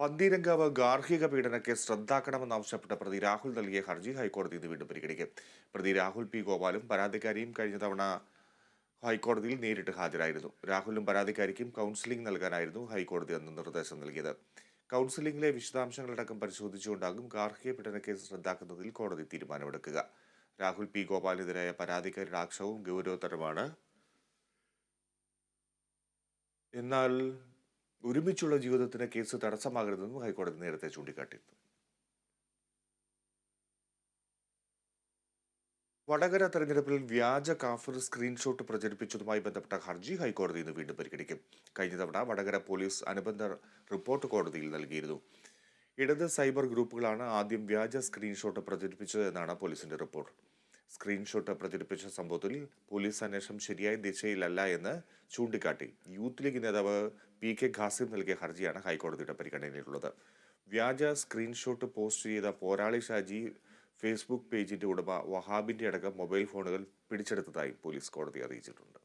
പന്തീരങ്കാവ് ഗാർഹിക പീഡന കേസ് പ്രതി രാഹുൽ നൽകിയ ഹർജി ഹൈക്കോടതി ഇന്ന് വീണ്ടും പരിഗണിക്കും. പ്രതി രാഹുൽ പി ഗോപാലും പരാതിക്കാരിയും കഴിഞ്ഞ തവണ ഹൈക്കോടതിയിൽ നേരിട്ട് ഹാജരായിരുന്നു. രാഹുലും പരാതിക്കാരിക്കും കൗൺസിലിംഗ് നൽകാനായിരുന്നു ഹൈക്കോടതി അന്ന് നിർദ്ദേശം നൽകിയത്. കൗൺസിലിംഗിലെ വിശദാംശങ്ങളടക്കം പരിശോധിച്ചുകൊണ്ടാകും ഗാർഹിക പീഡനക്കേസ് കേസ് റദ്ദാക്കുന്നതിൽ കോടതി തീരുമാനമെടുക്കുക. രാഹുൽ പി ഗോപാലിനെതിരായ പരാതിക്കാരിയുടെ ആക്ഷേപവും ഗൗരവതരമാണ്. എന്നാൽ ഒരുമിച്ചുള്ള ജീവിതത്തിന് കേസ് തടസ്സമാകരുതെന്നും ഹൈക്കോടതി നേരത്തെ ചൂണ്ടിക്കാട്ടിയിരുന്നു. വടകര തെരഞ്ഞെടുപ്പിൽ വ്യാജ കാഫർ സ്ക്രീൻഷോട്ട് പ്രചരിപ്പിച്ചതുമായി ബന്ധപ്പെട്ട ഹർജി ഹൈക്കോടതി ഇന്ന് വീണ്ടും പരിഗണിക്കും. കഴിഞ്ഞ തവണ വടകര പോലീസ് അനുബന്ധ റിപ്പോർട്ട് കോടതിയിൽ നൽകിയിരുന്നു. ഇടത് സൈബർ ഗ്രൂപ്പുകളാണ് ആദ്യം വ്യാജ സ്ക്രീൻഷോട്ട് പ്രചരിപ്പിച്ചത് എന്നാണ് പോലീസിന്റെ റിപ്പോർട്ട്. സ്ക്രീൻഷോട്ട് പ്രചരിപ്പിച്ച സംഭവത്തിൽ പോലീസ് അന്വേഷണം ശരിയായ ദിശയിലല്ല എന്ന് ചൂണ്ടിക്കാട്ടി. യൂത്ത് ലീഗ് നേതാവ് പി കെ ഖാസിം നൽകിയ ഹർജിയാണ് ഹൈക്കോടതിയുടെ പരിഗണനയിലുള്ളത്. വ്യാജ സ്ക്രീൻഷോട്ട് പോസ്റ്റ് ചെയ്ത പോരാളി ഷാജി ഫേസ്ബുക്ക് പേജിന്റെ ഉടമ വഹാബിന്റെ അടക്കം മൊബൈൽ ഫോണുകൾ പിടിച്ചെടുത്തതായി പോലീസ് കോടതി അറിയിച്ചിട്ടുണ്ട്.